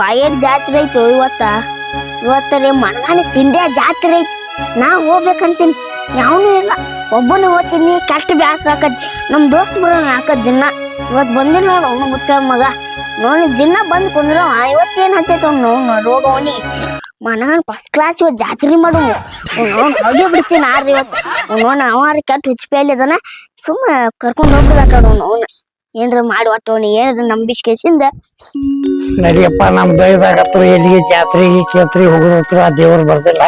ಬಾಗೇಡ್ ಜಾತ್ರೆ ಐತು ಇವತ್ತ? ಇವತ್ತ ರೀ ಮನಗಾನ ತಿಂಡಿಯ ಜಾತ್ರೆ ಐತಿ. ನಾ ಹೋಗ್ಬೇಕಂತೀನಿ. ಯಾವನು ಇಲ್ಲ. ಒಬ್ಬನೇ ಹೋಗ್ತೀನಿ. ಕೆಟ್ಟ ಬ್ಯಾಸರ ಆಕತಿ. ನಮ್ ದೋಸ್ತ್ ಬರೋಣ ಯಾಕತ್ ದಿನ? ಇವತ್ತು ಬಂದಿಲ್ಲ ನೋಡು ಅವನು ಮುಚ್ಚ ಮಗ. ನೋಡಿ ದಿನ ಬಂದ್ ಕುಂದ್ರ ಇವತ್ತೇನು ಹತ್ತೈತ ಅವ್ನು ರೋಗ ಅವನಿ ಮನಗನ್ ಫಸ್ಟ್ ಕ್ಲಾಸ್ ಇವತ್ತು ಜಾತ್ರೆ ಮಾಡು ಅವ್ನು ಹೋಗಿ ಬಿಡ್ತೀನಿ ಆರ್ರಿ ಇವತ್ತು. ಅವ್ನು ಅವ ಕೆಟ್ಟ ಹುಚ್ಚಪೇಲಿ ಅದನ್ನ ಸುಮ್ಮನೆ ಕರ್ಕೊಂಡು ಹೋಗ್ಬಿಡ ಅವನು ಅವ್ನು ಅವ್ನ. ಏನ್ರ ಮಾಡಿ ಒಟ್ಟು ಅವ್ನಿಗೆ ಏನಾರ ನಂಬಿಸ್ಕೇಸಿಂದ. ನಡಿಯಪ್ಪ, ನಮ್ ದಯದಾಗತ್ರ ಎಲ್ಲಿಗೆ ಜಾತ್ರೆಗೆ ಕೇತ್ರಿ ಹೋಗೋದತ್ರ ಆ ದೇವ್ರು ಬರ್ದಿಲ್ಲ.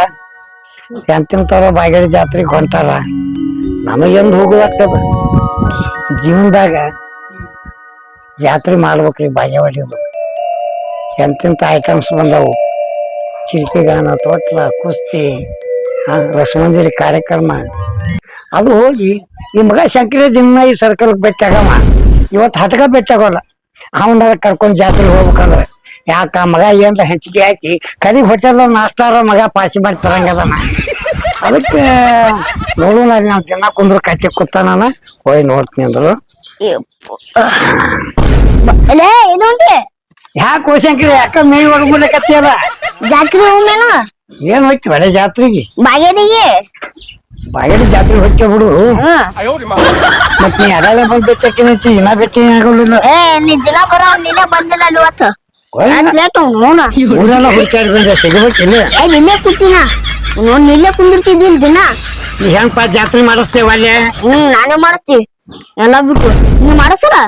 ಎಂತಿಂತಾರ ಬಾಗೇಡಿ ಜಾತ್ರೆಗೆ ಹೊಂಟಾರ. ನಮಗೆಂದು ಹೋಗೋದಾಗ್ತದ ಜೀವನದಾಗ ಜಾತ್ರೆ ಮಾಡ್ಬೇಕ್ರಿ ಬಾಗೇವಾಡಿದು. ಎಂತಿಂತ ಐಟಮ್ಸ್ ಬಂದವು? ಚಿರಿಕಿಗಾನ ತೋಟ್ಲ, ಕುಸ್ತಿ ರಸಮಂದಿರಿ ಕಾರ್ಯಕ್ರಮ. ಅದು ಹೋಗಿ ಈ ಮಗ ಶಂಕರ ದಿನ ಈ ಸರ್ಕಲ್ಗೆ ಭೇಟಿಯಾಗಮ್ಮ ಇವತ್ತು ಹಟಕ ಭೇಟಿಯಾಗೋಲ್ಲ ಅವನಾಗ ಕರ್ಕೊಂಡ್ ಜಾತ್ರೆಗೆ ಹೋಗ್ಬೇಕಂದ್ರೆ. ಯಾಕ ಮಗ ಏನ್ರ ಹೆಂಚಿಗೆ ಹಾಕಿ ಕಡಿ ಹೋಟೆಲ್ ನಾಷ್ಟಾರ ಮಗ ಪಾಸಿ ಮಾಡಿ ತರಂಗದನ ಅದಕ್ಕೆ ನೋಡೋಣ ನಾವು ದಿನ ಕುಂದ್ರು ಕಟ್ಟಿ ಕೂತಾನ ಹೋಗಿ ನೋಡ್ತೀನಿ ಅಂದ್ರು. ಯಾಕೆ ಹೋಶಂಕ್ರಿ ಯಾಕ ಮೇಯ್ ಅದ ಜಾತ್ರೆ ಹೋಗ್ಮೇನ ಏನ್ ಹೋಯ್ತಿ? ಒಳ್ಳೆ ಜಾತ್ರೆಗೆ? ಬಾಗೇಡಿಗೆ? ಬಾಗೇಡಿ ಜಾತ್ರೆ ಹೊಟ್ಟೆ ಬಿಡು. ಮತ್ ನೀ ಅಡಾಳೆ ಬಂದ್ ಬೆಟ್ಟಕ್ಕೆ ಇನ್ನ ಬೆಟ್ಟಿ ಏ ನೀ ದಿನ ಬರೋ ನಿನ್ನೆ ಬಂದಿಲ್ಲ ಅಲ್ಲಿ ಇವತ್ತು? ಲೇಟ್ ನೋನ ಊರೆಲ್ಲ ಹುಡುಕಾಡಿ ಬಂದೆ ಸಿಗಬೇಕಿಲ್ಲ ಏ ನಿನ್ನೆ ಕೂತಿನ. ನೋಡ್ ನಿಲ್ಲೇ ಕುಂದಿರ್ತಿದ್ದೀನಿ ದಿನ. ನೀ ಹೆಂಗ್ ಜಾತ್ರೆ ಮಾಡಿಸ್ತೇವ ಅಲ್ಲೇ? ಹ್ಮ್ ನಾನೇ ಮಾಡಿಸ್ತೀವಿ ಎಲ್ಲ ಬಿಟ್ಟು. ನೀ ಮಾಡಿಸಲ್ಲ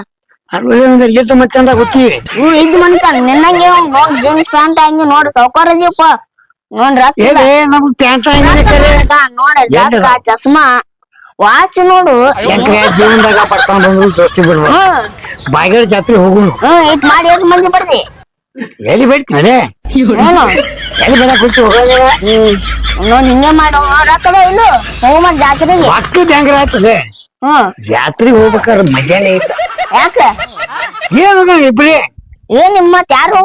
ಅಲ್ಲಿ ಎದ್ದು ಮಚ್ಚಂದ ಗೊತ್ತಿ ಹ್ಮ್ ಇದ್ ಮನಿತಾನ. ನಿನ್ನಂಗೆ ನೋಡ್ ಜೀನ್ಸ್ ಪ್ಯಾಂಟ್ ಹಂಗೆ ನೋಡು. ಸೌಕಾರ ಇದೀಯಪ್ಪ. ಚಸ್ಮಾ. ವಾಚ್ ನೋಡು. ಶಂಕರ ಜೀವನದಾಗ ಬರ್ತಾವ ಬಂದ್ರು ದೋಸ್ತಿ ಹ್ಮ್. ಬಾಗೇಡ್ ಜಾತ್ರೆ ಹೋಗುನು ಹ್ಮ್ ಇಟ್ ಮಾಡಿ ಎಷ್ಟು ಮಂದಿ ಬಡ್ದಿ ಎಲ್ಲಿ ಬಿಡ್ತದೆ ಏನು? ಎಲ್ಲಿ ಬೇಡ ಕುಂತು? ಹೋಗೋದಿಲ್ಲ ಹ್ಮ್. ನೋಡ್ ಹಿಂಗೆ ಮಾಡು ರೊಕ್ಕದ ಇಲ್ಲು ಹೋಗ್ ಮತ್ ಜಾತ್ರೆಗೆ. ಮಕ್ಕಳ ಹೆಂಗ್ರ ಆಗ್ತದೆ ಹ್ಮ್. ಜಾತ್ರೆಗೆ ಹೋಗ್ಬೇಕಾದ್ರೆ ಮಜಾನೇ ಇಲ್ಲ. ಯಾಕೆ? ಏನು ಇಬ್ರಿ? ಏನ್ ನಿಮ್ಮ ಯಾರು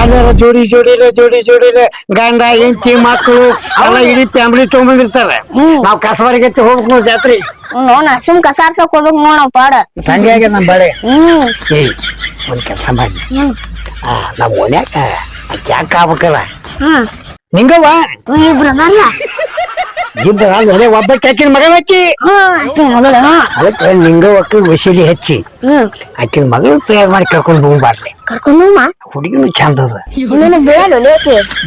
ಅದರ ಜೋಡಿ ಜೋಡಿಲೆ ಜೋಡಿ ಜೋಡಿಲೆ ಗಂಡ ಹೆಂಡತಿ ಮಕ್ಕಳು ಎಲ್ಲ ಇಡೀ ಫ್ಯಾಮಿಲಿ ತೊಗೊಂಬಂದಿರ್ತಾರೆ ನಾವು ಕಸವರಿಗೆ ಹೋಗ್ಬೇಕು ನಾವು ಜಾತ್ರೆ. ನೋಡ ಸುಮ್ ಕಸಾರ್ಸ ಹೋಗ್ಬೇಕು ನೋಡ ಪಾಡ. ಹಂಗಾಗಿ ನಮ್ಮ ಬಳೆ. ಏಯ್ ಒಂದ್ ಕೆಲ್ಸ ಮಾಡಿ. ನಮ್ ಆ ನಮ್ಮ ಓನ್ಯಾಕ ಯಾಕೆ ಆಗ್ಬೇಕಲ್ಲ. ನಿಂಗವ್ವ? ಇಬ್ರ ಇಬ್ಬರ ಅದೇ ಒಬ್ಬ ಕೆಕ್ಕಿನ ಮಗನಕ್ಕಿ ಹಚ್ಚಿ ಆಕಿ ನಿಂಗ ಅದಕ್ಕೆ ನಿಂಗವ್ವಕ್ಕೆ ವಸೀಲಿ ಹಚ್ಚಿ. ಆಕಿನ ಮಗಳು ತಯಾರು ಮಾಡಿ ಕರ್ಕೊಂಡು ಹೋಗ್ಬಾರ್ಲಿ ಕರ್ಕೊಂಡು ಹುಡುಗಿನೂ ಚಂದ ಅದ.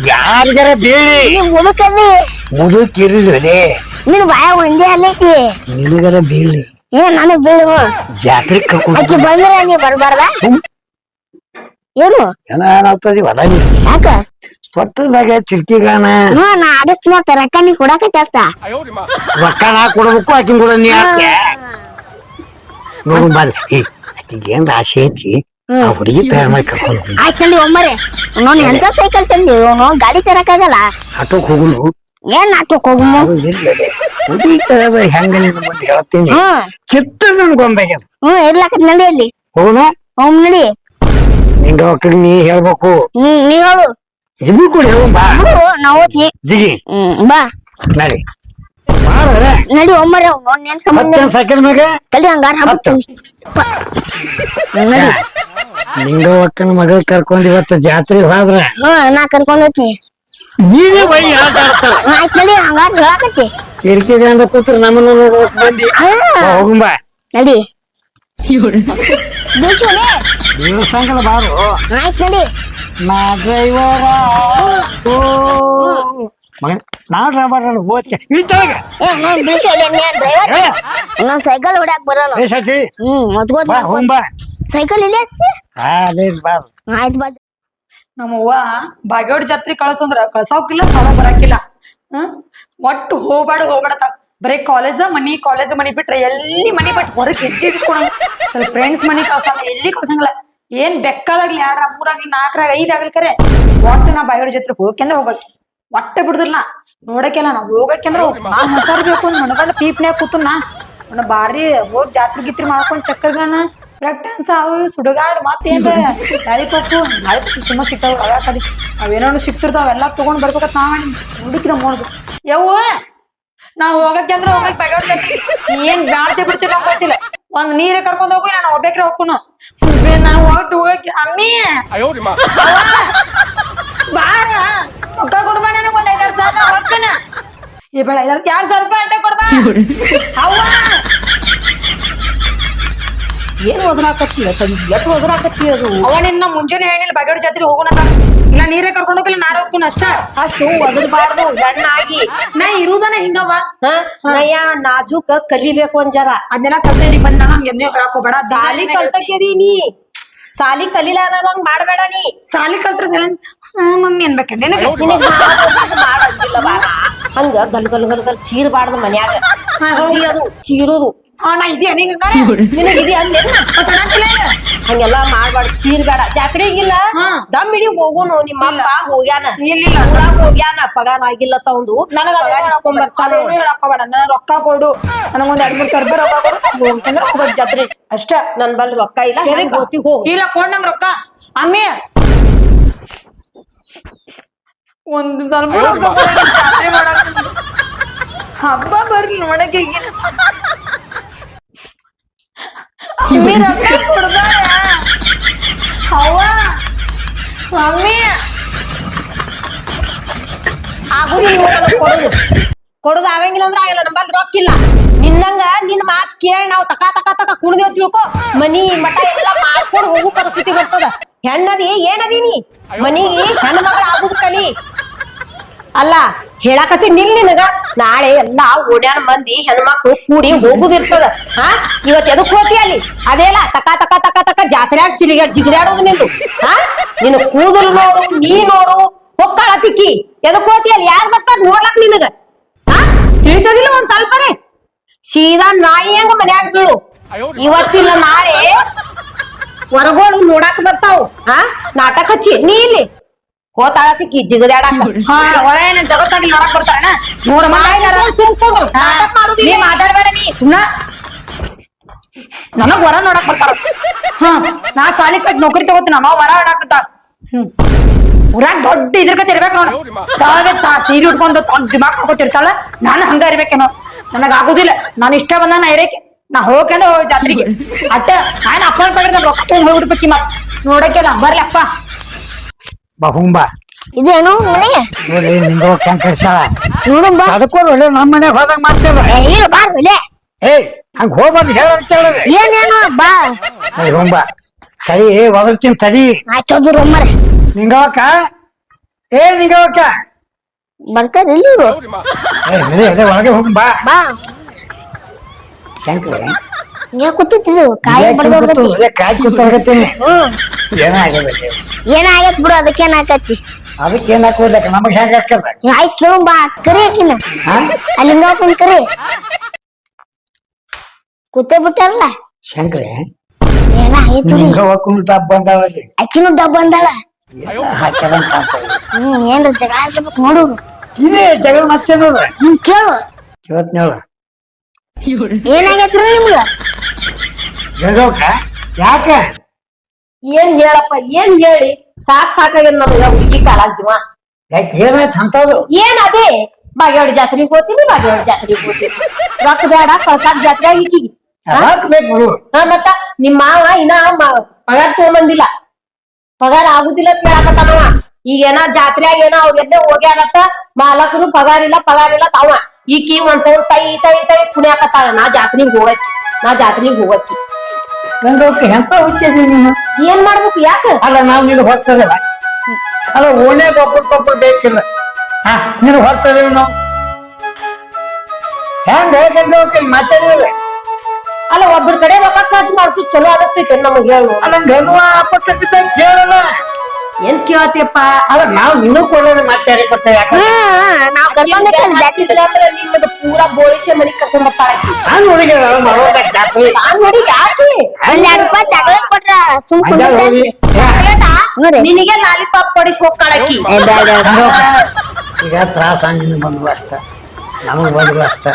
ಯಾರಿಗಾರ ಬೀಳಿ ಮುದುಕದಿ ಮುದುಕ್ ಇರಲಿ ನೀನು ಬಾಯ ಒಂದೇ ಅಲ್ಲೈತಿ ನಿನಗರ ಬೀಳಿ ಏ ನನಗ್ ಬೀಳು ಜಾತ್ರೆ ಕರ್ಕೊಂಡು ಆಕಿ ಬಂದ್ರೆ ನೀ ಬರ್ಬಾರ್ದ? ಏನು? ಏನ ಏನಾಗ್ತದಿ ಹೊಲ ಯಾಕ? ತೊಟ್ಟದಾಗ ಚಿರ್ಕಿಗಾನ ಹ್ಮ್ ನಾ ಆಡಿಸ್ನ ರೊಕ್ಕ ನೀ ಕೊಡಕತ್ತ ರೊಕ್ಕ ನಾ ಕೊಡ್ಬೇಕು ಆಕಿನ್ ಕೂಡ ನೀ ಯಾಕೆ? ನೋಡು ಬಾರಿ. ಏ ಆಕಿಗೆ ಏನ್ ಆಸೆ ಐತಿ? ಆ ಹುಡುಗಿ ತಯಾರು ಮಾಡಿ ಕರ್ಕೊಂಡು ಹೋಗಿ. ಆಯ್ತಲ್ಲಿ ಒಮ್ಮರೆ. ನೋನ್ ಎಂತ ಸೈಕಲ್ ತಂದಿ? ಅವನು ಗಾಡಿ ತರಕಾಗಲ್ಲ ಆಟೋಕ್ ಹೋಗುನು? ಏನ್ ನಾಟಕ ಹೋಗುಮು ಅದು ಇರ್ಲದೆ ಹುಡುಗಿ ತರದ ಹೆಂಗ ನಿನ್ನ ಮುಂದೆ ಹೇಳ್ತೀನಿ. ಹ್ಮ್. ಚಿತ್ತ ಗೊಂಬೆಗೆ. ಹ್ಮ್ ಇರ್ಲಾಕತ್ ನಡಿ ಅಲ್ಲಿ ಹೋಗುನ? ಹೋಗ್ ನಡಿ. ನಿಂಗ ಒಕ್ಕಗ್ ನೀ ಹೇಳ್ಬೇಕು. ಹ್ಮ್ ನೀ ಹೇಳು. ಇಬ್ರು ಕೂಡ ಹೇಳು ಬಾ. ಬಿಡು ನಾ ಜಿಗಿ. ಹ್ಮ್ ಬಾ. ನಡಿ. ನಡಿ ಒಮ್ಮರೆ ಏನ್ ಸಂಬಂಧ ಮತ್ತೆ ಸೈಕಲ್ ಮ್ಯಾಗ? ತಡಿ ಹಂಗಾರ ಹಾಕ್ತೀನಿ ನಡಿ. ನಿಂಗ ಒಕ್ಕನ ಮಗಳ ಕರ್ಕೊಂಡ್ ಇವತ್ತ ಜಾತ್ರೆ ಹೋದ್ರ? ಹಾ ನಾ ಕರ್ಕೊಂಡ್ ಹೋಗ್ತೀನಿ ನೀನೇ ಬೈ ಆಟ ಆಡ್ತಾರ ಆಯ್ತ್ ನಡಿ ಹಂಗಾರ ಹೇಳಕತ್ತಿ. ಸಿರ್ಕಿ ಗಂಡ ಕೂತ್ರ ನಮ್ಮನ್ನ ನೋಡ್ಬೇಕು ಬಂದಿ. ಹೋಗುಂಬ ನಡಿ. ಬೀಚೋಲೆ ದೇವಸ್ಥಾನಗಳ ಬಾರು. ಆಯ್ತ್ ನಡಿ. ನಾ ಡ್ರೈವರ ಓ. ಮಗನ್ ನಾ ಡ್ರೈವರ್ ಓದ್ಕೆ ಇಳಿತಾಗ ಏ ನಾನ್ ಬೀಚೋಲೆ ಡ್ರೈವರ್ ನಾನ್ ಸೈಕಲ್ ಹೊಡ್ಯಾಕ್ ಬರಲ್ಲ. ಏ ಸತಿ ಹ್ಮ್ ಮತ್ಕೋದ್ ಬಾ ಹೋಗುಂಬ ಸೈಕಲ್ ಇಲ್ಲ ಹಾ ಅದೇ ಬಾ. ಆಯ್ತ್ ಬಾ. ನಮ್ಮವ್ವ ಬಾಗೇವಾಡ ಜಾತ್ರೆ ಕಳ್ಸಂದ್ರ ಕಳ್ಸಾಕಿಲ್ಲ ಸಾಲ ಬರಾಕಿಲ್ಲ. ಹ್ಮ್? ಒಟ್ಟು ಹೋಗ್ಬೇಡ ಹೋಗ್ಬೇಡ ತಾ ಬರೀ ಕಾಲೇಜ ಮನಿ ಕಾಲೇಜ್ ಮನಿ ಬಿಟ್ರೆ ಎಲ್ಲಿ ಮನಿ ಬಿಟ್ಟು ಹೊರಗೆ ಹೆಜ್ಜೆ ಇಡ್ಸ್ಕೊಳಂಗ ಸ್ವಲ್ಪ ಫ್ರೆಂಡ್ಸ್ ಮನಿ ಕಳ್ಸಂಗ ಎಲ್ಲಿ ಕಳ್ಸಂಗಿಲ್ಲ. ಏನ್ ಬೆಕ್ಕಾದಾಗ್ಲಿ ಎರಡ್ರ ಮೂರಾಗ್ಲಿ, ನಾಲ್ಕರಾಗ ಐದ್ ಆಗ್ಲಿ ಕರೆ. ಒಟ್ಟು ನಾ ಬಾಗೇವಾಡಿ ಜೊತೆ ಹೋಗಕ್ಕೆಂದ್ರೆ ಹೋಗಕ್ಕೆ ಒಟ್ಟೆ ಬಿಡುದಿಲ್ಲ. ನೋಡಕ್ಕೆಲ್ಲ ನಾ ಹೋಗಕ್ಕೆಂದ್ರ ನಾ ಮಸಾರ್ ಬೇಕು ಮನಗಂಡ ಪೀಪ್ನ್ಯಾಗ ಕೂತು ನಾ. ಅವ್ನ ಬಾರಿ ಹೋಗಿ ಜಾತ್ರೆ ಗಿತ್ರಿ ಮಾಡ್ಕೊಂಡು ಚಕ್ಕರ್ಗಳನ್ನ ಬ್ರೇಕ್ ಡ್ಯಾನ್ಸ್ ಅವು ಸುಡುಗಾಡ್ ಮತ್ತೇನ್ ಗಾಳಿ ಪಪ್ಪು ಗಾಳಿ ಪಪ್ಪು ಸುಮ್ಮ ಸಿಗ್ತಾವ ಅವ ಕಲಿ ಅವೇನೋ ಸಿಕ್ತಿರ್ತಾವ ಅವೆಲ್ಲ ತಗೊಂಡ್ ಬರ್ಬೇಕತ್ ನಾವ್ ಹುಡುಕಿದ ನೋಡ್ಬೇಕು ಯವ್ವ, ನಾವ್ ಹೋಗಕ್ಕೆ ಅಂದ್ರೆ ಹೋಗಕ್ ನೀ ಏನ್ ಬ್ಯಾಡ್ದೆ ನಮ್ಗೆ ಗೊತ್ತಿಲ್ಲ. ಒಂದ್ ನೀರ ಕರ್ಕೊಂಡ್ ಹೋಗು ನಾನು ಒಬ್ಬೇಕ್ರೆ ಹೋಗ್ಕೊನು. ನಾವು ಹೋಗ್ತು ಹೋಗಿ ಅಮ್ಮಿ! ಬಾರ. ರೊಕ್ಕ ಕೊಡ್ಬಾ ನನಗ್ ಒಂದ್ ಐದಾರು ಸಾವಿರ ಹೋಗ್ತಾನ ಈ ಬೇಡ ಐದಾರು ಎರಡ್ ಸಾವಿರ ರೂಪಾಯಿ ಅಡ್ಡ ಕೊಡ್ಬಾ. ಅವ್ವ! ಏನ್ ಒದರಾಕತ್ತಿ ಎಷ್ಟು ಒದರಾಕತ್ತಿ ಅದು? ಅವನಿನ್ನ ಮುಂಜಾನೆ ಹೇಳಿಲ್ಲ ಬಗೆಡ ಜಾತ್ರೆ ಹೋಗೋಣ. ಇಲ್ಲ ನೀರೇ ಕರ್ಕೊಂಡು ಹೋಗಿಲ್ಲ ನಾರು ಹೋಗ್ತೀನಿ ಅಷ್ಟ. ಅಷ್ಟು ಒದರ್ಬಾರ್ದು ಗಣ್ಣಾಗಿ ನಾ ಇರುದನ ಹಿಂಗವ ನಯ್ಯ ನಾಜೂಕ ಕಲಿಬೇಕು ಅಂಜಾರ ಅದನ್ನೆಲ್ಲ ಕಲ್ತೇರಿ ಬಂದ ನಮ್ಗೆ ಎಂದೇ ಹೇಳಕ್ ಹೋಗ್ಬೇಡ. ಸಾಲಿ ಕಲ್ತಕೇರಿ ನೀ. ಸಾಲಿ ಕಲಿಲಾರಂಗ್ ಮಾಡ್ಬೇಡ ನೀ. ಸಾಲಿ ಕಲ್ತ್ರ ಸಲ ಮಮ್ಮಿ ಅನ್ಬೇಕ ಹಂಗ ಗಲ್ ಗಲ್ ಗಲ್ ಗಲ್ ಚೀರ್ಬಾರ್ದು ಮನ್ಯಾಗ. ಹೋಗಿ ಅದು ಚೀರುದು. ಹಾ ನಾ ಇದೆಯಾ ನಿಂಗ ನಿನಗ ಇದೀಯ? ಹಂಗೆಲ್ಲ ಮಾಡ್ಬಾರ್ದು ಚೀರ್ಬೇಡ ಜಾತ್ರೆಗಿಲ್ಲ ಹಾ. ದಮ್ ಹಿಡಿ ಹೋಗುನು ನಿಮ್ಮ ಅಪ್ಪ ಹೋಗ್ಯಾನ. ಊರಾಗ್ ಹೋಗ್ಯಾನ ಪಗಾರ ಆಗಿಲ್ಲ ತಗೊಂಡು. ನನಗ ಹೇಳಕ್ಕಬೇಡ ನನ್ನ ರೊಕ್ಕ ಕೊಡು. ನನಗೊಂದ್ ಎರಡ್ ಮೂರ್ ಸಾವಿರ ರೂಪಾಯಿ ರೊಕ್ಕ ಕೊಡು. ಹೋಗ್ತಂದ್ರ ಹೋಗ್ಬೇಕು ಜಾತ್ರೆ. ಅಷ್ಟ ನನ್ ಬಲ್ ರೊಕ್ಕ ಇಲ್ಲ ಹೆಂಗ್ ಗೋತಿ ಹೋಗ್ತಿ ಹೋಗ್. ಇಲ್ಲ ಕೊಡ್ ನಂಗ್ ರೊಕ್ಕ. ಅಮ್ಮಿ. ಒಂದು ಸ್ವಲ್ಪ ಹಬ್ಬ ಬರ್ಲಿ ನೋಡಕ್ಕೆ ರೊಕ್ಕ ಮಮ್ಮಿ. ನೋಡಲ್ಲ ಕೊಡುದು. ಕೊಡುದು ಆಗಂಗಿಲ್ಲ ಅಂದ್ರೆ ಆಗಲ್ಲ ನಮ್ಮಲ್ಲಿ ರೊಕ್ಕ ನಿನ್ನಂಗ ನಿನ್ನ ಮಾತ್ ಕೇಳಿ ನಾವು ತಕ ತಕ ತಕ ಕುಣಿದೇವ್ ತಿಳ್ಕೊ. ಮನಿ ಮಠ ಎಲ್ಲ ಮಾಡ್ಕೊಂಡು ಹೋಗು ಪರಿಸ್ಥಿತಿ ಬರ್ತದ. ಹೆಣ್ಣದಿ, ಏನದಿ ನೀ? ಮನಿಗೆ ಹೆಣ್ಣು ಮಗಳ ಆಗುದ್ ಕಲಿ. ಅಲ್ಲ ಹೇಳಾಕತಿ ನಿಲ್ ನಿನಗ. ನಾಳೆ ಎಲ್ಲಾ ಓಡ್ಯಾನ ಮಂದಿ ಹೆಣ್ಮಕ್ಳು ಕೂಡಿ ಹೋಗುದಿರ್ತದ. ಹಾ? ಇವತ್ ಎದಕ್ ಹೋತಿ ಅಲ್ಲಿ? ಅದೇಲ್ಲ ತಕ ತಕ ತಕ ತಕ ಜಾತ್ರ್ಯಾಗ ಚಿಲಿಗ ಜಿಗಿದಾಡೋದು ನಿಂದು. ಹಾ? ನಿನ್ ಕೂದಲ್ ನೋಡು, ನೀ ನೋಡು ಹೊಕ್ಕಾಳ ಎದಕ್ ಹೋತಿ ಅಲ್ಲಿ? ಯಾರ್ ಬರ್ತಾರ ನೋಡ್ಲಕ್ ನಿನಗ? ಹಾ? ತಿಳಿತದಿಲ್ಲ ಒಂದ್ ಸ್ವಲ್ಪನೇ? ಸೀದಾ ನಾಯಿ ಹೆಂಗ ಮನ್ಯಾಗ ಬೀಳು? ಇವತ್ತಿಲ್ಲ ನಾಳೆ ಹೊರಗೋಳು ನೋಡಾಕ ಬರ್ತಾವು. ಹಾ? ನಾಟಕ ಹಚ್ಚಿ. ನೀ ಇಲ್ಲಿ? ಹೋತಾಳತಿಕ್ಕಿ ಜಿಗದಾಡಕ. ಹಾ ಹೊರ ಏನ ಜಗತ್ತಾಗಿ ನೋಡಕ್ ಬರ್ತಾರಣ ನೂರ ನಾಟಕ ಮಾಡುದಿಲ್ಲ. ನೀ ಮಾತಾಡ್ಬೇಡ ನೀ. ಸುಮ್ನ. ನನಗ್ ಹೊರ ನೋಡಕ್ ಬರ್ತಾರ ಹಾ ನಾ ಸಾಲಿ ಕಟ್ ನೌಕರಿ ತಗೋತೀನಿ ಅಮ್ಮ ಹೊರ ಆಡಾಕತ್ತ ಹ್ಮ್. ಊರಾಗ ದೊಡ್ಡ ಇದ್ರಕ ಇರ್ಬೇಕು ನೋಡ. ತಾವೇ ತಾ ಸೀರೆ ಉಟ್ಕೊಂಡು ತೊಂದ್ ದಿಮಾಕ್ ಹಾಕೋತಿರ್ತಾಳ ನಾನು ಹಂಗ ಇರ್ಬೇಕೇನೋ ನನಗ್ ಆಗುದಿಲ್ಲ. ನಾನು ಇಷ್ಟ ಬಂದ ನಾ ಇರಕ್ಕೆ. ನಾ ಹೋಗ್ಕೊಂಡು ಹೋಗಿ ಜಾತ್ರೆಗೆ. ಅಟ್ಟ ನಾನು ಅಪ್ಪನ ನಾನು ರೊಕ್ಕ ತಗೊಂಡ್ ಹೋಗ್ಬಿಡ್ಬೇಕಿ ಮತ್. ನೋಡಕ್ಕೆ ನಾ ಬರ್ಲಿ ಅಪ್ಪ. ಬಾ ಹುಂಬ ಇದೇನು? ಮನೆ? ನೋಡಿ ನಿಂಗ ಹೆಂಗ್ ಕರ್ಸಾಳ ಬಾ. ಒಳ್ಳೆ ನಮ್ಮ ಮನೆಗೆ ಹೋದಂಗ ಮಾಡ್ತೇವ ಏ, ಇಲ್ಲ ಬಾರ್ ಒಲೆ ಏಯ್ ಹಂಗ ಹೋಗ್ಬಾರ್ದು ಹೇಳ ಏನೇನು ಬಾ. ಹುಂಬ ತಡಿ ಒದರ್ತೀನಿ ತಡಿ. ನಿಂಗವಕ್ಕ ಏ ನಿಂಗವಕ್ಕ ಬರ್ತಾರ ಇಲ್ಲಿ ಇವ್ರು ಏ ನಡಿ ಅದೇ ಒಳಗೆ ಬಾ. ಶಂಕ್ರೆ. ಹಿಂಗೆ ಕೂತಿದ್ದು ಕಾಯಿ ಬರ್ದೋಗ್ಬೇಕು ಅದೇ ಕಾಯಿ ಕೂತ್ಕೊಳ್ತೀನಿ ಹ್ಮ್. ಏನಾಗ್ಯದ ಏನಾಗತ್ ಬಿಡು ಅದಕ್ಕೇನ್ ಆಕತಿ ಅದಕ್ಕೆ ಏನ್ ಹಾಕೋದಕ್ಕೆ ನಮಗ್ ಹೆಂಗ್ ಹಾಕದ ಆಯ್ತು ಕೇಳು ಬಾ ಕರಿ ಆಕಿನ. ಹಾ? ಅಲ್ಲಿ ಹಿಂಗ ಹೋಗ್ತೀನಿ ಕರಿ. ಕೂತೇ ಬಿಟ್ಟಾರಲ್ಲ? ಶಂಕ್ರೆ ಏನ ಆಯ್ತು ಹ್ಮ್ ಏನ್ರ ಜಗಳ ಆಡ್ಸ್ಬೇಕು ನೋಡು. ಇದೇ ಜಗಳ ಮತ್ತೇನದ? ಹ್ಮ್ ಕೇಳು. ಇವತ್ನೇಳು ಏನಾಗೈತ್ರಿ ನಿಮ್ಗ? ಗಂಗವಕ್ಕ ಯಾಕ? ಏನ್ ಹೇಳಪ್ಪ ಏನ್ ಹೇಳಿ? ಸಾಕ್ ಸಾಕಾಗ್ಯದ ನಮಗ ಹುಡುಗಿ ಕಾಲ ಜೀವ. ಯಾಕೆ ಏನಾಯ್ತು ಅಂತದು ಏನ್ ಅದೇ? ಬಾಗೇವಾಡ ಜಾತ್ರೆಗೆ ಹೋಗ್ತೀನಿ ಬಾಗೇವಾಡ ಜಾತ್ರೆಗೆ ಹೋಗ್ತೀನಿ ರೊಕ್ಕ ಬೇಡ ಕಳ್ಸಾಕ್ ಜಾತ್ರೆ ಈಕಿಗೆ ಬೇಕು ಬಿಡು? ಹಾ ಮತ್ತ ನಿಮ್ ಮಾವ ಇನ್ನ ಮ- ಪಗಾರ ತಗೊಂಬಂದಿಲ್ಲ. ಪಗಾರ ಆಗುದಿಲ್ಲ ಅಂತ ಹೇಳಕತ್ತಾನವ ಈಗ ಏನ ಜಾತ್ರೆಯಾಗ ಏನೋ ಅವ್ರೆಲ್ಲೇ ಹೋಗ್ಯಾರತ್ತ ಮಾಲಕನು ಪಗಾರ ಇಲ್ಲ ಪಗಾರ ಇಲ್ಲ ತಾವ ಈಕಿ ಒಂದ್ ಸಾವಿರ ತೈ ತೈ ತೈ ಕುಣಿಯಾಕತ್ತಾಳ. ನಾ ಜಾತ್ರೆಗೆ ಹೋಗಕ್ಕಿ ನಾ ಜಾತ್ರೆಗೆ ಹೋಗಕ್ಕಿ. ಗಂಗವಕ್ಕ ಎಂತ ಹುಚ್ಚಿದಿ ನೀನು? ಏನ್ ಮಾಡ್ಬೇಕು ಯಾಕ? ಅಲ್ಲ ನಾವು ನೀನು ಹೊರ್ತದೇವ ಅಲ್ಲ ಓಣೆ ಒಬ್ಬರಿಗೊಬ್ಬರು ಬೇಕಿಲ್ಲ. ಹಾ ನೀನು ಹೊರ್ತದೇವ್ ನಾವು ಹೆಂಗ ಗಂಗವಕ್ಕ ಇಲ್ಲಿ. ಮಾತಾಡಿದ್ರೆ ಅಲ್ಲ ಒಬ್ಬರ ಕಡೆ ರೊಕ್ಕ ಖರ್ಚು ಮಾಡಿಸಿ ಚಲೋ ಅನಿಸ್ತೈತೆ ನಮಗೆ ಹೇಳು ಅಲ್ಲ ಗನ್ವ ಅಪ್ಪ ಬಿದ್ದ ಕೇಳಲ್ಲ ಏನ್ ಕೇಳತಿಯಪ್ಪ ಅಲ್ಲ ನಾವ್ ನಿನಗ್ ಕೊಡೋದು ಮತ್ತೆ ಯಾರಿಗೆ ಕೊಡ್ತೇವೆ ಯಾಕಂದ್ರೆ ನಾವ್ ಕರ್ಕೊಂಬೇಕಲ್ಲ ಜಾತಿ ಅಂದ್ರೆ ನಿಮ್ಮದು ಪೂರಾ ಬೋಳಿಸೆ ಮನಿ ಕರ್ಕೊಂಡ್ ಬರ್ತಾಳ ಸಣ್ಣ ಹುಡುಗಿ ಮಾಡೋದ ಜಾತ್ರೆ. ನಾನ್ ನೋಡಿ ಯಾಕೆ? ಒಂದ್ ಎರಡ್ ರೂಪಾಯಿ ಚಾಕ್ಲೇಟ್ ಕೊಟ್ರ ಸುಮ್ ಹೋಗಿ. ಚಾಕ್ಲೇಟಾ? ನಿನಗೆ ಲಾಲಿಪಾಪ್ ಕೊಡಿಸಿ ಹೋಗ್ತಾಳಕಿ ಏ, ಬ್ಯಾಡ, ಬ್ಯಾಡ. ಈಗ ತ್ರಾಸ ಹಂಗಿನ ಬಂದ್ರು ಅಷ್ಟ. ನಮಗ್ ಬಂದ್ರು ಅಷ್ಟ.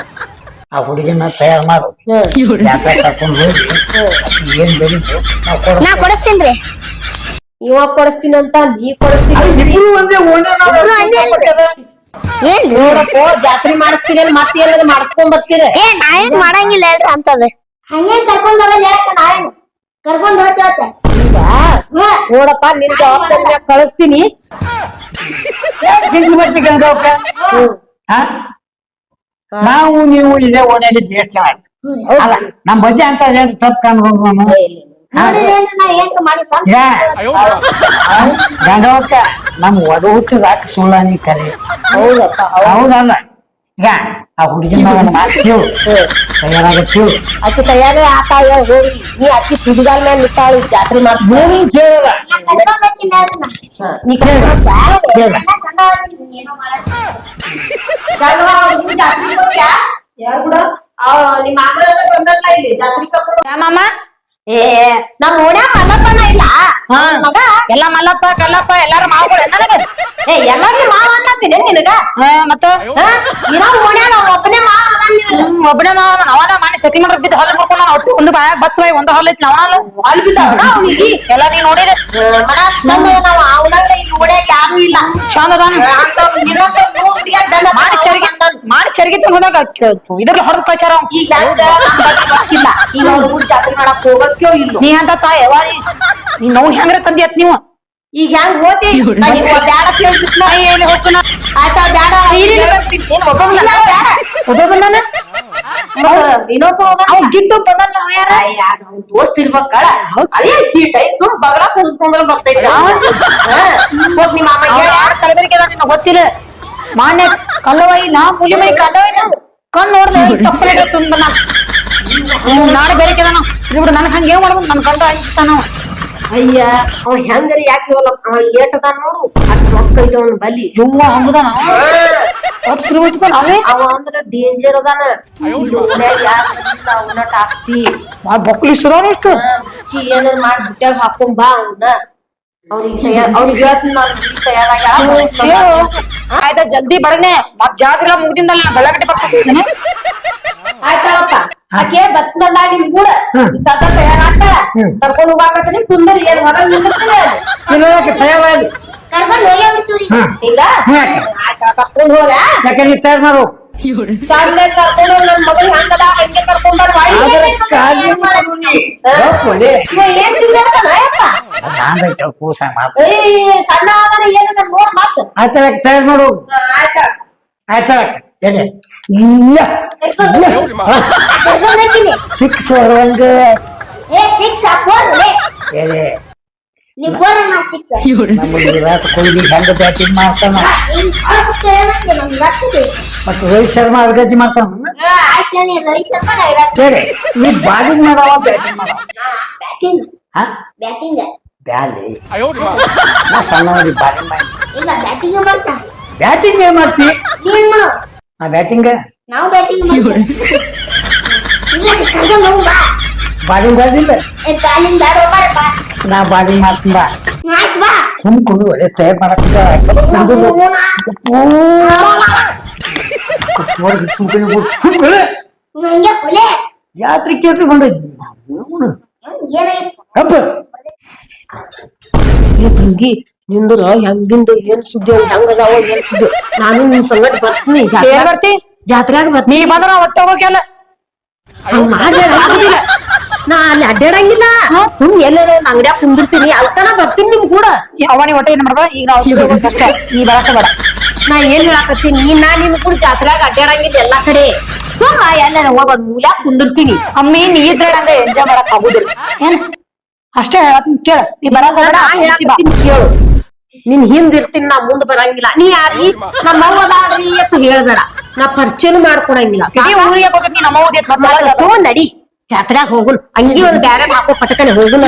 ಆ ಹುಡುಗಿನ ತಯಾರು ಮಾಡು. ಜಾತ್ರೆ ಕರ್ಕೊಂಡು ಹೋಗಿ. ಏನ್ ಬೆಳಿತು ನಾವು ಕೊಡ ನಾ ಇವ ಕೊಡಿಸ್ತೀನಿ ಅಂತ ನೀ ಕೊಡಿಸ್ತೀನಿ ಇಬ್ರು ಒಂದೇ ಓಣೆ ನಾವು ಇಬ್ರು ಒಂದೇ ಏನ್ರಿ? ನೋಡಪ್ಪ ಜಾತ್ರೆ ಮಾಡಿಸ್ತೀನಿ ಮತ್ತೆ ಏನಾದ್ರು ಮಾಡಿಸ್ಕೊಂಡ್ ಬರ್ತೀರ. ಏ ನಾ ಏನ್ ಮಾಡಂಗಿಲ್ಲ ಹೇಳ್ರಿ ಅಂತದ ಹಂಗೇನ್ ಕರ್ಕೊಂಡ್ ಹೋಗಲ್ಲ ಹೇಳಕ್ಕ ನಾವೇನು ಕರ್ಕೊಂಡ್ ಹೋಗ್ತೇವತ್ತ ನೋಡಪ್ಪ ನಿನ್ ಜವಾಬ್ದಾರಿ ಮ್ಯಾಗ್ ಕಳಿಸ್ತೀನಿ. ಗಂಗವ್ಕ ನಾವು ನೀವು ಇದೇ ಓಣಿಯಲ್ಲಿ ದೇಶ ಆಯ್ತು. ಅಲ್ಲ ನಮ್ ಬಗ್ಗೆ ಅಂತ ಅದೇನು ತಪ್ಪು ಕಾಣ್ಬೋದು ನಾನು. ಗಂಗವಕ್ಕ ನಮ್ ಒಡ ಹುಟ್ಟಿದಾಕ ಸುಳ್ಳ ನೀ ಕರೆ. ಹೌದಪ್ಪ ಹೌದು. ಹೌದಲ್ಲ? ಈಗ ಆ ಹುಡುಗಿನ ಮಾಡ್ತೀವ್ ತಯಾರಾಗತ್ತೀವ್ ಅಕ್ಕಿ ತಯಾರೇ ಆತಾಳ ಹೋಗಿ. ನೀ ಅಕ್ಕಿ ಸುಡಿಗಾಲ್ ಮೇಲೆ ನಿಂತಾಳಿ ಜಾತ್ರೆ ಮಾಡ್ತೀನಿ ಕೇಳಲ್ಲ. ನಾ ಕೇಳ. ಕೇಳ? ಮಾಡಕ್ ಯಾರು ಕೂಡ? ನಿಮ್ಮ ಮಾಮನ ಬಂದಲ್ಲ ಇಲ್ಲಿ ಜಾತ್ರೆ ಮಾಮ? ಏ ನಮ್ ಓಣ್ಯಾಗ ಮಲ್ಲಪ್ಪನ ಇಲ್ಲ. ಹಾ. ಮಗ. ಎಲ್ಲ ಮಲ್ಲಪ್ಪ ಕಲ್ಲಪ್ಪ ಎಲ್ಲಾರು ಮಾವುಗಳು ನನಗ ಏ ಎಲ್ಲಾರ್ಗಿ ಮಾವ ಅನ್ನತ್ತೀನಿ ನಿನಗ? ಮತ್ತ? ಹಾ? ಇರೋ ಓಣ್ಯಾಗ ಅವ ಒಬ್ಬನೇ ಮಾವ ಅದಾನ್ ನಿನಗ. ಹ್ಮ್, ಒಬ್ಬನೇ ಮಾವ ಅವನ ಮಾಡಿ ಸತಿ ಮಾಡ್ರ ಬಿದ್ದ ಹೊಲ ಮುರ್ಕೊಂಡ ಒಟ್ಟು ಒಂದು ಬಾಯಾಗ ಬಚ್ಚ ಬಾಯಿ ಒಂದು ಹೊಲ ಐತಿ ಅವನಲ್ಲ ಹಾಲ್ ಬಿದ್ದಾವನ ಅವ್ನಿಗೆ? ಎಲ್ಲ ನೀ ನೋಡಿರಿ ಮನ ಚಂದ ನಾವು ಇಲ್ಲಿ ಓಣ್ಯಾಗ ಯಾರು ಇಲ್ಲ. ಚಂದ ಅದಾನ. ಅಂತವ್ ನಿನ್ನಂತ ಮೂರ್ ಹುಡ್ಗ್ಯಾರ್ ದಂಡ ಮಾಡಿ ಚರಿಗೆ ಮಾಡಿ ಚರಿಗೆ ತಗೊಂಡಾಗ ಇದ್ರಲ್ಲಿ ಹೊರದ ಪ್ರಚಾರ. ಈಗ ಗೊತ್ತಿಲ್ಲ ಈಗ ಅವ್ರ ಜಾತ್ರೆ ಮಾಡಕ್ ಹೋಗಕ್ಕೋ ಇಲ್ಲ. ನೀ ಅಂತ ತಾಯಿ ನೀ ನೋವು ಹೆಂಗ್ರ ನೀವು? ಈಗ ಹೆಂಗ್ ಹೋತಿ? ನಾ ನಿಮ್ಗ್ ಒಂದ್ ಬ್ಯಾಡ ಕೇಳ್ಬಿಟ್ನ ಎಲ್ಲಿ ಹೋಗ್ತಾನ? ಆಯ್ತಾ ಬ್ಯಾಡ. ಏನ್ ಒಬ್ಬ ಇಲ್ಲ ಬ್ಯಾಡ? ಒಬ್ಬ ಬಂದಾನ ಮತ್ತ್ ಇನ್ನೊಬ್ಬ. ಅವ್ ಗಿಡ್ಡು ಬಂದಾನ ಅವ ಯಾರ? ಅಯ್ಯ, ನಮ್ ದೋಸ್ತ್ ಇರ್ಬೇಕಳ. ಅದೇ ಕೀಟ ಸುಮ್ ಬಗಲ ಬರ್ತೈತಿ. ಹೋಗ್ ನಿಮ್ಮ ಅಮ್ಮ ಯಾರ ಗೊತ್ತಿಲ್ಲ. ಮಾನ್ಯ ಕಲ್ಲವೈ ನಾ ಮುಲಿ ಮೈ ಕಲ್ಲವೈ ನಾ. ಕಣ್ ನೋಡ್ದೆ ಚಪ್ಪಲಿ ತುಂಬ ನಾಳೆ ಬೇರೆಕೆ ಅದಾನ ಬಿಡು ನನಗೆ ಹಂಗ ಏನ್ ಮಾಡ್ಬೋದು ನನ್ ಕಂಡ ಹಂಚ್ತಾನ. ಅಯ್ಯ ಅವ ಹೆಂಗರಿ ಯಾಕೆ ಅವ ಏಟದ ನೋಡು. ಅದ್ ರೊಕ್ಕ ಐತವನ್ ಬಲಿ ಯವ್ವ ಹಂಗದಾನ ಅದ್ ಡೇಂಜರ್ ಅದಾನ. ಆಸ್ತಿ. ಬಾಳ್ ಬಕ್ಲಿ ಸುಧಾನ ಇಷ್ಟು. ಚಿ ಏನಾರ ಮಾಡಿ ಬುಟ್ಯಾಗ ಹಾಕೊಂಡ್ ಬಾ ಅವನ್ನ ಆಯ್ತಾ ಜಲ್ದಿ ಬಡನೆ ಮತ್ ಜಾತ್ರೆ ಮುಗ್ದಿಂದಲ್ಲ ನಾ ಬೆಳಗಟ್ಟೆ ಬರ್ಸಕ್ಕಿದ್ದೇನೆ ಆಯ್ತಾಳಪ್ಪ ಆಕೆ ಬತ್ತಂಡ ನಿಮ್ ಕೂಡ ಸದ್ದ ತಯಾರಾಗ್ತಾಳ. ಕರ್ಕೊಂಡು ಹೋಗಾಕತ್ತೀನಿ ಕುಂದರ್ ಏನ್ ಹೊರ ಇಲ್ಲಕ್ಕೆ ತಯಾರಾಗಿ? ಕರ್ಕೊಂಡ್ ಹೋಗೇ? ಬಿಡ್ತೀವ್ರಿ ಈಗ ಕರ್ಕೊಂಡು ಹೋಗ ಯಾಕಂದ್ರೆ ನೀ ತಯಾರು ಮಾಡು? ನೋಡ್ ಮತ್. ಆಯ್ತಾ ತಯಾರು ಮಾಡು. ಆಯ್ತ ಆಯ್ತಾ ಎಲೆ ಇಲ್ಲ. ಸಿಕ್ಸ್ ಹೊರವಂಗ ಏ ಸಿಕ್ಸ್ ಫೋರ್ ಮಾಡ್ತಾನ? ನಮ್ಗೆ ಬರ್ತದೆ ಮತ್ತೆ ರೋಹಿತ್ ಶರ್ಮಾ ಅರ್ಗಜ್ಜಿ ಮಾಡ್ತಾನ? ನಾ ಬಾಲಿಂಗ್ ಮಾಡವ ಬ್ಯಾಟಿಂಗ್ ಮಾಡವ? ಬ್ಯಾಟಿಂಗ್ ಹಾ? ಬ್ಯಾಟಿಂಗ್ ಬ್ಯಾಲಿ ನಾ ಸಣ್ಣವರಿ ಬಾಲಿಂಗ್ ಮಾಡಿ. ಬ್ಯಾಟಿಂಗ್ ಮಾಡ್ತಾ. ಬ್ಯಾಟಿಂಗ್ ಏನ್ ಮಾಡ್ತಿ ನಾ ಬ್ಯಾಟಿಂಗ್ ನಾವು ಬ್ಯಾಟಿಂಗ್ ಮಾಡ್ತೀವಿ. ಇಲ್ಲ ಕರ್ಕೊಂಡ್ ಹೋಗ್ ಬಾ ಬಾಲಿಂಗ್ ಬಾದಿಲ್ಲ ಏ ಬ್ಯಾಲಿಂಗ್ ಬ್ಯಾಡ ಹೋಗ್ಬಾರ ಬಾ. ನಾ ಬಾಲಿಂಗ್ ಮಾಡ್ತೀನಿ ಬಾ. ಸುಮ್ ಕುಂದು ಒಳ್ಳೆ ತಯಾರು ಮಾಡಕ್ಕೆ ಯಾತ್ರೆ ಹಬ್ಬ ಏ ತಂಗಿ ನಿಂದ್ರ ಹೆಂಗಿಂದ ಏನ್ ಸುದ್ದಿ ಹೆಂಗ ಹೆಂಗದಾವ ಏನ್ ಸುದ್ದಿ? ನಾನು ನಿನ್ ಸಂಗಟ ಬರ್ತೀನಿ. ಬರ್ತಿ? ಜಾತ್ರೆಯಾಗ ಬರ್ತೀನಿ. ನೀ ಬಂದ್ರ ಒಟ್ಟ ಹೋಗಕ್ಕೆಲ್ಲ ಹಂಗ್ ಮಾಡಿ ನಾ ಅಲ್ಲಿ ಅಡ್ಡಾಡಂಗಿಲ್ಲ. ಸುಮ್ ಎಲ್ಲಾರ ಒಂದ್ ಅಂಗಡ್ಯಾಗ ಕುಂದಿರ್ತೀನಿ. ಅಲ್ಕನ ಬರ್ತೀನಿ ನಿಮ್ ಕೂಡ. ಅವ ನೀ ಒಟ್ಟ ಏನ್ ಮಾಡ್ಬಾ ಈಗ ನಾವು ಕಷ್ಟ ಈ ಬರಕ ಬೇಡ. ನಾ ಏನ್ ಹೇಳಾಕತ್ತೀನಿ? ನಾ ನಿಮ್ ಕೂಡ ಜಾತ್ರೆಯಾಗ ಅಡ್ಡಾಡಂಗಿಲ್ಲ ಎಲ್ಲಾ ಕಡೆ. ಸುಮ್ಮ ಎಲ್ಲಾರ ಹೋಗ್ ಮೂಲ ಕುಂದಿರ್ತೀನಿ. ಅಮ್ಮಿ ನೀ ಇದ್ರಂಗ ಎಂಜಾಯ್ ಮಾಡಕ್ ಆಗುದಿಲ್ಲ. ಏನ್? ಅಷ್ಟೇ ಹೇಳತ್ತೀನಿ ಕೇಳ. ನೀ ಬರಕ ಹೇಳಾಕತ್ತೀನಿ ಕೇಳು. ನಿನ್ ಹಿಂದ್ ಇರ್ತೀನಿ ನಾ ಮುಂದ್ ಬರಂಗಿಲ್ಲ. ನೀ ಯಾರಿ ನಮ್ಮ ಅವ್ವ ಅದಾಳ್ರಿ ಅಂತ ಹೇಳ್ಬೇಡ. ನಾ ಪರಿಚಯನು ಮಾಡ್ಕೊಡಂಗಿಲ್ಲ. ಸೊ ನಡಿ. ಜಾತ್ರೆಯಾಗ ಹೋಗುನ್. ಅಂಗಿ ಒಂದು ಬ್ಯಾರೆ ಹಾಕೋ ಪಟಕನೆ ಹೋಗುನ್.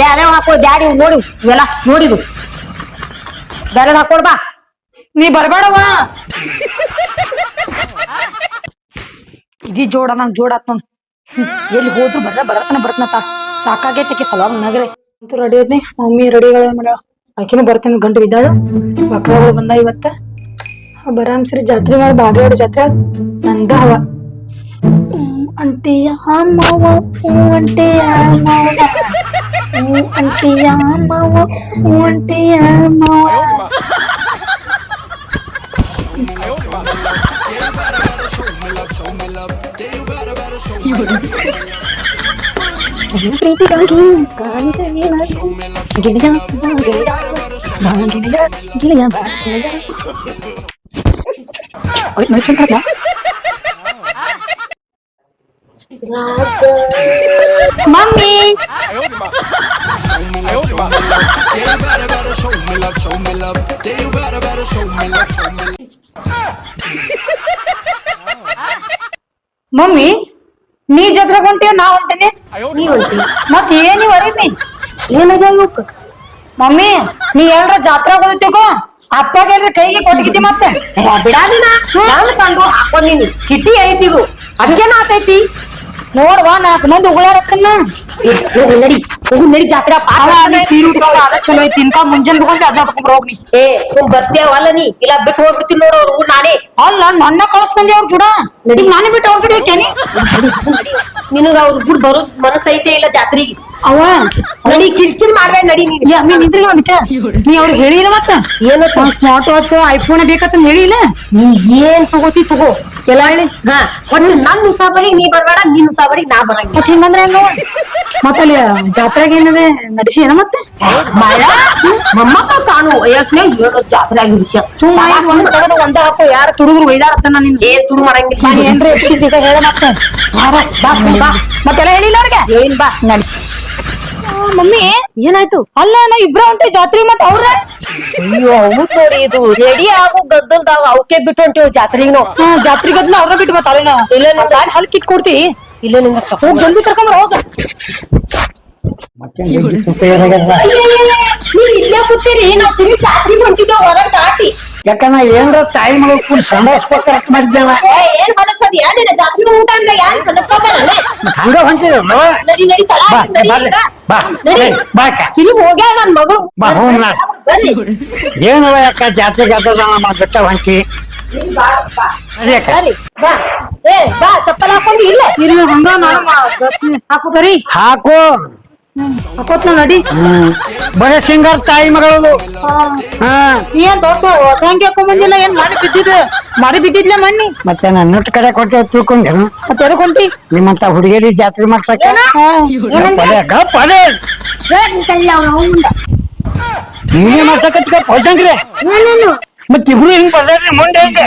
ಬ್ಯಾರೆ ಹಾಕೋ ಬ್ಯಾಡಿ ನೋಡಿ ಇವೆಲ್ಲ ನೋಡಿದು ಬ್ಯಾರೆ ಹಾಕೊಡ್ ಬಾ. ನೀ ಬರ್ಬೇಡವ ಇದಿ ಜೋಡ ನಂಗ್ ಜೋಡ ಆತ್ ನೋಡ್. ಎಲ್ಲಿ ಹೋದ್ರು ಬರ್ರ ಬರತನ ಬರ್ತನತ ಸಾಕಾಗೈತಕ್ಕೆ ಸಲ ನಗರೆ ಅಂತೂ ರೆಡಿ ಅದ್ನಿ ಮಮ್ಮಿ ರೆಡಿ ಮಾಡ್ಯಾಳ ಆಕಿನೂ ಬರ್ತೇನೆ ಗಂಟು ಬಿದ್ದಾಳು ಮಕ್ಕಳು ಬಂದ ಇವತ್ತ. ಬರಾಮ್ಸ್ರಿ ಜಾತ್ರೆ ಮಾಡಿ ಬಾಗೇವಾಡ ಜಾತ್ರೆ ನಂದ ಹವ. ಹ್ಮ್, ಅಂಟಿಯ ಮಾವ ಹೂ ಅಂಟಿಯ ಮಾವ ಹೂ ಅಂಟಿಯ ಮಾವ ಹೂ ಅಂಟಿಯ ಮಾವ ಪ್ರೀತಿಗಾಗಿ ಕಾಣಿಕೆ ಗಿಡ ಗಿಡ ಮಮ್ಮಿ. ಮಮ್ಮಿ ನೀ ಜತ್ರ ಹೊಂಟೀವ ನಾ ಹೊಂಟೇನೆ? ನೀ ಹೊಂಟಿ. ಮತ್ ಏನಿ ವರೀನಿ ಏನಾಗ್ಯಾವ ಮಮ್ಮಿ ನೀ ಎಲ್ರ ಜಾತ್ರಾಗ ಹೋಗ್ತಿಗೋ ಅಪ್ಪಗೆ ಎಲ್ರ ಕೈಗೆ ಕೊಟ್ಟಿದ್ದಿ ಮತ್ತೆ? ಬಿಡಾದಿನ. ನಾನು ಕಂಡು ಹಾಕೊಂಡಿನಿ. ಸಿಟಿ ಐತಿದು ನಾ ಆತೈತಿ? ನೋಡ್ವಾ ನಾಲ್ಕು ಮಂದಿ ಉಗುಳಾರಕ್ಕನ್ನ ನಡಿ. ಹೋಗು ನಡಿ ಜಾತ್ರೆ ಚಲೋ ಐತಿ ಇನ್ಕ ಮುಂಜಾನೆ ತಗೊಂಡು ಅದ ಹಾಕೊಂಡ್ ಹೋಗ್ನಿ ಏ ಸುಮ್ ಬರ್ತೀಯವಲ್ಲ ನೀ? ಇಲ್ಲ ಬಿಟ್ಟು ಹೋಗ್ಬಿಡ್ತೀನಿ ನೋಡು ಅವ್ರು ನಾನೇ. ಅಲ್ಲ ನನ್ನ ಕಳಿಸ್ಕೊಂಡೆ ಅವ್ರ ಜುಡ. ನಡಿ. ನಾನೇ ಬಿಟ್ಟು ಅವ್ರ ಜುಡ ಹೋಗ್ಯಾನಿ ನಿನಗ ಅವ್ರ ಬಿಟ್ಟು ಬರೋ ಮನಸ್ಸೈತೆ ಇಲ್ಲ ಜಾತ್ರೆಗೆ. ಅವ ನಡಿ ಕಿರ್ಕಿರ್ ಮಾಡ್ಬೇಡ ನಡಿ ನೀ ನಿಂದ್ರಿಲ್ಲ ಒಂದಿಟ ನೀ ಅವ್ರಿಗೆ ಹೇಳಿಲ್ಲ ಮತ್ತ? ಏನು ಸ್ಮಾರ್ಟ್ ವಾಚ್ ಐಫೋನ್ ಬೇಕಂತ ಹೇಳಿಲ್ಲ? ನೀ ಏನ್ ತಗೋತಿ ತಗೋ. ಎಲ್ಲ ಹೇಳಿ. ಹಾ ಒಟ್ಟು ನನ್ ಉಸಾಬರಿಗೆ ನೀ ಬರ್ಬೇಡ ನಿನ್ ಉಸಾಬರಿಗೆ ನಾ ಬರಂಗಿಲ್ಲ. ಮತ್ ಹಿಂಗಂದ್ರೆ ಹೆಂಗ ಜಾತ್ರೆ ಜಾತ್ರೆಗ ಏನದೆ ನಡ್ಸಿ ಏನ ಮತ್ತೆ ಜಾತ್ರೆ ಸುಮ್ಮನೆ ಒಂದ್ ಹಾಕು ಯಾರ ತುಡುಗರು ಒಯ್ದಾರತ್ತ ನಿನ್? ಏ ತುಡು ಮಾಡಂಗಿಲ್ಲ. ನಾನು ಏನ್ರಿ ಎಪ್ಸಿದ್ದ ಹೇಳ ಮತ್ತೆ. ಬಾ ಬಾ. ಮತ್ತೆಲ್ಲ ಹೇಳಿಲ್ಲ ಅವ್ರಿಗೆ? ಬಾ ನಡಿ. ಮಮ್ಮಿ ಏನಾಯ್ತು? ಅಲ್ಲ ನಾ ಇಬ್ರ ಹೊಂಟಿ ಜಾತ್ರೆ ಮತ್ ಅವ್ರ ಅಯ್ಯೋ ಹೌದ್ ನೋಡಿ ಇದು. ರೆಡಿ ಆಗೋ ಗದ್ದಲ್ದಾಗ ಅವಕ್ಕೆ ಬಿಟ್ಟು ಹೊಂಟಿವ್ ಜಾತ್ರೆಗೆ ನಾವು ಗದ್ಲ ಜಾತ್ರೆಗದ್ಲ ಅವ್ರ ಬಿಟ್ಟು ಮತ್ತ ಅಲ್ಲೇನ ಇಲ್ಲ ನಾನು ಹಲ್ ಕಿತ್ ಕೊಡ್ತಿ ಇಲ್ಲ ನಿಂದ ಹೋಗ್ ಜಲ್ದಿ ಕರ್ಕೊಂಡ್ರ ಹೋಗ. ನೀವ್ ಇಲ್ಲೇ ಕೂತೀರಿ ನಾವ್ ತಿರುಗಿ ಜಾತ್ರಿ ಹೊಂಟಿದ್ದೇವ್ ಹೊರಗ್ ದಾಟಿ ಯಾಕಂದ್ರ ಏನ್ರ ತಾಯಿ ಮಗಳು ಕೂಡ ಸಂಡಾಸ್ಬೇಕಂತ ಮಾಡಿದ್ದೇವ ಏ ಏನ್ ಹೊಲಸದ್ ಯಾ ನಿನ್ನ ಜಾತ್ರಿ ಊಟ ಅಂದ ಯಾರು ಹಂಗ ಹೊಂಟಿದ್ರಲ್ಲ ನಡಿ ನಡಿ ತಡ ಬಾ ನಡಿ ಬರ್ರಿ ಈಗ. ಬಾ ನಡಿ. ಏ, ಬಾ ಅಕ್ಕ ತಿರುಗಿ ಹೋಗ್ಯಾಳ ನನ್ ಮಗಳು ಬಾ ಹೋಗ್ ನಾ ಬರ್ರಿ ಏನವ ಅಕ್ಕ ಜಾತ್ರೆ ಗದ್ದಲ ನಮ್ಮ ಬಿಟ್ಟ ಹೊಂಟಿ ಬಾ, ಬಾ. ಅಕ್ಕ ಬರ್ರಿ ಬಾ ಏ ಬಾ ಚಪ್ಪಲ್ ಹಾಕೊಂಡು ಇಲ್ಲ ಹಂಗ ಹಾಕು ಸರಿ ಹಾಕು ಹಾಕೋತ್ನ ನಡಿ. ಹ್ಮ್. ಸಿಂಗರ್ ತಾಯಿ ಮಗಳದು. ಹಾ. ಏನ್ ದೊಡ್ಡ ಹೊಸಂಗಿ ಹಾಕೊಂಡ್ ಬಂದಿಲ್ಲ ಏನ್ ಮಾಡಿ ಬಿದ್ದಿದ್ದು? ಮಾಡಿ ಬಿದ್ದಿದ್ಲ ಮಣ್ಣಿ? ಮತ್ತೆ ನಾನು ನಟ್ ಕಡೆ ಕೊಟ್ಟೆ ತಿಳ್ಕೊಂಡೇನು. ಮತ್ತೆ ಎದಕ್ ಹೊಂಟಿ? ನಿಮ್ಮಂತ ಹುಡುಗಿಯರಿ ಜಾತ್ರೆ ಮಾಡ್ಸಕ್ಕೆ? ಹಾ. ಗಪ್ಪಲೆ ಗಪ್ಪಲೆ ನೀನೇ ಮಾಡ್ಸಕತ್ಕ ಪೋಜಂಗ್ರೆ ಮತ್ ಇಬ್ರು ಹಿಂಗ್ ಬರ್ದಾರ್ರಿ ಮುಂದೆ ಹೆಂಗೆ?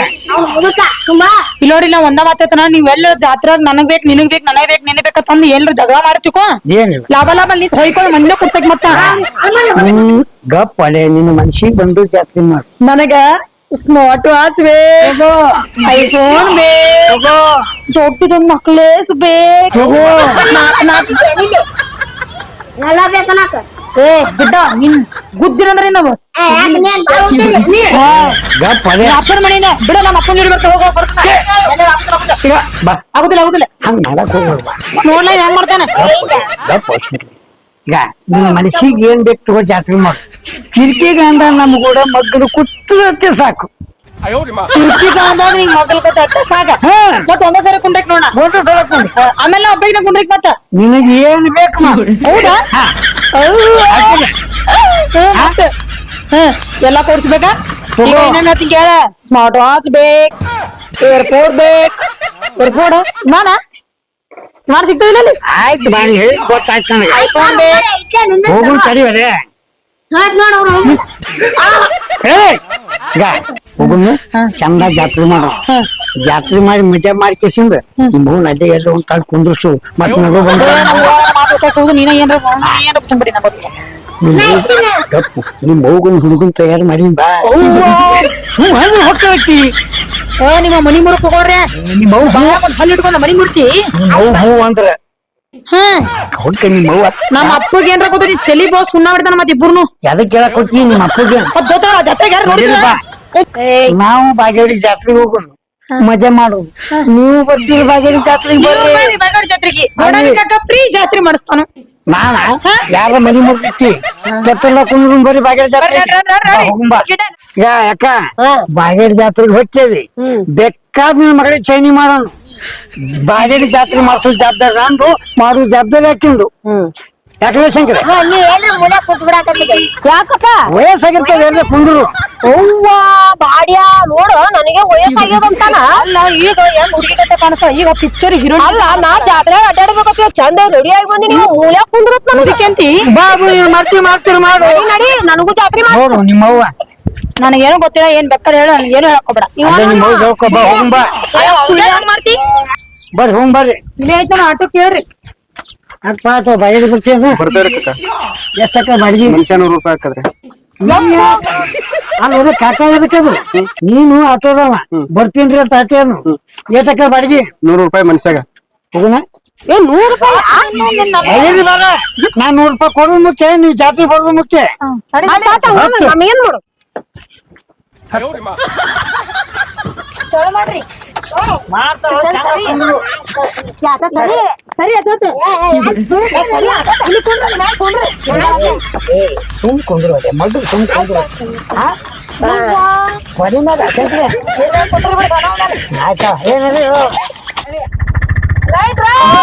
ಇಲ್ಲ ನೋಡಿ ನಾ ಒಂದ ಮಾತೈತನ ನೀವೆಲ್ಲ ಜಾತ್ರಾಗ ನನಗ್ ಬೇಕ್ ನಿನಗ್ ಬೇಕ್ ನನಗ್ ಬೇಕ್ ನಿನಗ್ ಬೇಕಂದ್ ಏನ್ರ ಜಗಳ ಮಾಡ್ತಿಕೋ. ಏನಿಲ್ಲ ಲಾಭ ಲಾಭ ನೀ ಹೊಯ್ಕೊಂಡು ಮಂದಿನ ಕುಡ್ಸಕ್ ಮತ್ತ. ಗಪ್ಪಳೆ ಗಪ್ಪಲೆ ನಿನ್ನ ಮನ್ಸಿಗೆ ಬಂದು ಜಾತ್ರೆ ಮಾಡು. ನನಗ ಸ್ಮಾರ್ಟ್ ವಾಚ್ ಬೇಕು ಐಫೋನ್ ಬೇಕು ದೊಡ್ಡದೊಂದ್ ನಕ್ಲೇಸ್ ಬೇಕು. ನಾಕ್ ನಾಕ್ ಜಣಿಗೆ. ನೆಲ ಬೇಕನಕ ಏ ಬಿಡ್ಡ ನಿನ್ ಗುದ್ದಿರಂದ್ರೆ ನಾವು ಅಪ್ಪನ ಮನೆಯಿಂದ ಬಿಡ ನಮ್ಮ ಅಪ್ಪನ ಜೋಡಿ ಬರ್ತಾ ಹೋಗೋ ಬರ್ತಾನೆ ಆಗುದಿಲ್ಲ ಆಗುದಿಲ್ಲ. ಹಂಗ ಮಾಡಕ್ ಹೋಗ್ಬೇಡ ನೋಡ್ಲ ಹೆಂಗ್ ಮಾಡ್ತಾನೆ. ಈಗ ನಿನ್ನ ಮನಸ್ಸಿಗೆ ಏನ್ ಬೇಕು ತಗೋ ಜಾತ್ರೆ ಮಾಡು. ಚಿರ್ಕಿ ಅಂದ ನಮ್ ಕೂಡ ಮಗ್ಗಲು ಕುಟ್ಟಕ್ಕೆ ಸಾಕು. ಚಿರ್ಕಿ ಕಾಂದ ನಿಂಗ್ ಮಗಲ್ ಕತ್ತ ಅಟ್ಟ ಸಾಕ ಹಾ. ಮತ್ತ ಒಂದೇ ಸರಿ ಕುಂಡ್ರಕ್ ನೋಡ ಆಮೇಲೆ ನಾ ಕುಂಡ್ರಕ್ ಮತ್ತ. ನಿನಗೆ ಏನ್ ಬೇಕು ಮಾಡು ಹೌದಾ? ಎಲ್ಲಾ ತೋರಿಸ್ಬೇಕಾ ಈಗ ತಗೋ. ಕೇಳ. ಸ್ಮಾರ್ಟ್ ವಾಚ್ ಬೇಕ್ ಏರ್ಪೋರ್ಟ್ ಬೇಕ್. ಏರ್ಪೋರ್ಟ್ ಮಾಡ ಮಾಡ ಸಿಗ್ತದಿಲ್ಲ ಆಯ್ತು ಬಾರಿ ಹೇಳಿ ಗೊತ್ತಾಯ್ತು ನನಗೆ. ಐಫೋನ್ ಬೇಕ್. ಹೋಗು ಏ ಈಗ ಹೋಗುನು ಚಂದ ಜಾತ್ರೆ ಮಾಡ ಜಾತ್ರೆ ಮಾಡಿ ಮಜಾ ಮಾಡಿ ಕೇಸಿಂದ ನಿಮ್ಮ ಹೂನ್ ಅಡ್ಡೆ ಎಲ್ಲ ಒಂದ್ ಕಾಲ್ ಕುಂದ್ರಸು. ಮತ್ ನಗು ಬಂದ ಗಪ್ಪು. ನಿಮ್ ಹೋಗುನ್ ಹುಡುಗನ್ ತಯಾರು ಮಾಡಿ ಬಾ. ಹೊಕ್ಕಿ ಏ ನಿಮ್ಮ ಮನಿ ಮುರುಕ್ ಹೋಗೋರ್ರೆ ನಿಮ್ಮ ಅವ್ವ ಬಾಯ ಹಲ್ ಇಟ್ಕೊಂಡ ಮನಿ ಮುರ್ತಿ. ಹೌ ಹೂ ಅಂದ್ರ. ಹಾ. ಹೊಕ್ಕ ನಿಮ್ಮ ಅವ್ವ ನಮ್ಮ ಅಪ್ಪಗೆ ಏನ್ರ ಗೊತ್ತಿ ತಲಿ ಬೋಸ್ ಸುಣ್ಣ ಬಿಡ್ತಾನ ಮತ್ತೆ ಇಬ್ಬರ್ನು ಯದ ಕೇಳಕ್ ಹೋಗಿ ನಿಮ್ಮ ಅಪ್ಪಗೆ? ಮತ್ ಗೊತ್ತಾಳ ಜೊತೆಗೆ ಯಾರು ನೋಡಿಲ್ಲ? ಬಾ. ನಾವು ಬಾಗೇಡಿ ಜಾತ್ರೆಗೆ ಹೋಗುನು ಮಜಾ ಮಾಡೋದು. ನೀವು ಬರ್ತೀರಿ ಬಾಗೇಡಿ ಜಾತ್ರೆಗೆ ಬರ್ರಿ. ಜಾತ್ರೆಗೆ. ಫ್ರೀ ಜಾತ್ರೆ ಮಾಡಿಸ್ತಾನ. ನಾನ? ಯಾರ ಮನಿ ಮುಗ್ದಿತ್ತಿ ಕೆತ್ತಲ್ಲ ಕುಂದ್ರ ಬರೀ ಬಾಗೇಡಿ ಜಾತ್ರೆ ಈಗ ಯಾಕ? ಬಾಗೇಡಿ ಜಾತ್ರೆಗೆ ಹೋಗ್ತೇವಿ. ಬೇಕಾದ ನಿನ್ನ ಮಗಳಿಗೆ ಚೈನಿ ಮಾಡೋಣ ಬಾಗೇಡಿ ಜಾತ್ರೆ ಮಾಡಿಸೋ ಜವಾಬ್ದಾರಿ ನಂದು ಮಾಡೋ ಜವಾಬ್ದಾರಿ ಹಾಕಿಂದು ಯಾಕಂದ್ರೆ ಶಂಕರ? ಮೂಲೆ ಯಾಕಪ್ಪ? ವಯಸ್ಸಾಗಿರ್ತದೆ ಎಲ್ಲ ಕುಂದ್ರು? ಅವ್ವ ಬಾಡ್ಯಾ ನೋಡು ನನಗೆ ವಯಸ್ಸಾಗ್ಯದಂತಾನ ಅಲ್ಲ ಈಗ ಹೆಂಗ್ ಹುಡುಗಿಗತ್ತೆ ಕಾಣಿಸ ಈಗ ಪಿಕ್ಚರ್ ಹೀರೋ ಅಲ್ಲ ನಾ ಜಾತ್ರೆ ಅಡ್ಡಾಡ್ಬೇಕಂತ ಚಂದ ರೆಡಿ ಆಗಿ ಬಂದಿ ನೀವು ಮೂಲ್ಯಾಗ ಕುಂದ್ರತ್ ನನಗೆ. ಅಂತಿ ಬಾಬು ಮಾಡ್ತೀವಿ ಮಾಡ್ತೀರಿ ಮಾಡು. ನಡಿ ನನಗೂ ಜಾತ್ರೆ ಮಾಡು ನಿಮ್ಮವ್ವ. ನನಗೇನು ಗೊತ್ತಿಲ್ಲ ಏನ್ ಬೇಕಾದ್ರೆ ಹೇಳು ನನಗೆ ಏನು ಹೇಳಕೋಬೇಡ. ಅದೇ ಬಾ ಹೋಗುಂ ಬಾ ಮಾಡ್ತಿ? ಬರ್ರಿ ಹೋಗ್ ಬರ್ರಿ. ಇಲ್ಲೇ ಐತೆ ಆಟೋ ಕೇಳ್ರಿ. ಅಕ್ಕ ಆತು ಬರ್ತಾವ್ರಿ ಎಷ್ಟಕ್ಕ ಬಾಡಿಗೆ ಮನುಷ್ಯ ನೂರು ರೂಪಾಯಿ ಹಾಕದ್ರಿ ಅಲ್ಲ ಕಾಕ ನೀನು ಆಟೋದವ ಬರ್ತೀನ್ರಿ ಅಂತ ಆಟೋನು ಏಟಕ್ಕ ಬಾಡಿಗೆ ನೂರು ರೂಪಾಯಿ ಮನುಷ್ಯಾಗ ನಾ ಏ ನೂರು ರೂಪಾಯಿ? ಬಾರ ನಾ ನೂರ್ ರೂಪಾಯಿ ಕೊಡೋದು ಮುಖ್ಯ. ನೀವು ಜಾತ್ರೆ ಬರೋದು ಮುಖ್ಯ. ನಮಗೇನ್ ಮಾಡು? ಚಲೋ ಮಾಡ್ರಿ. ಯಾಕ ಸರಿ ಸರಿ. ಆಯ್ತು ಸುಮ್ ಕುಂದ್ರು ಅದೇ ಮಗು ಸುಮ್ ಕುಂದ್ರು ಬರೀ ಮೇಲೆ ಅಸಂಖ್ಯ ಆಯ್ತಾ ಏನಿದೆ ರೈಟ್ ರೈಟ್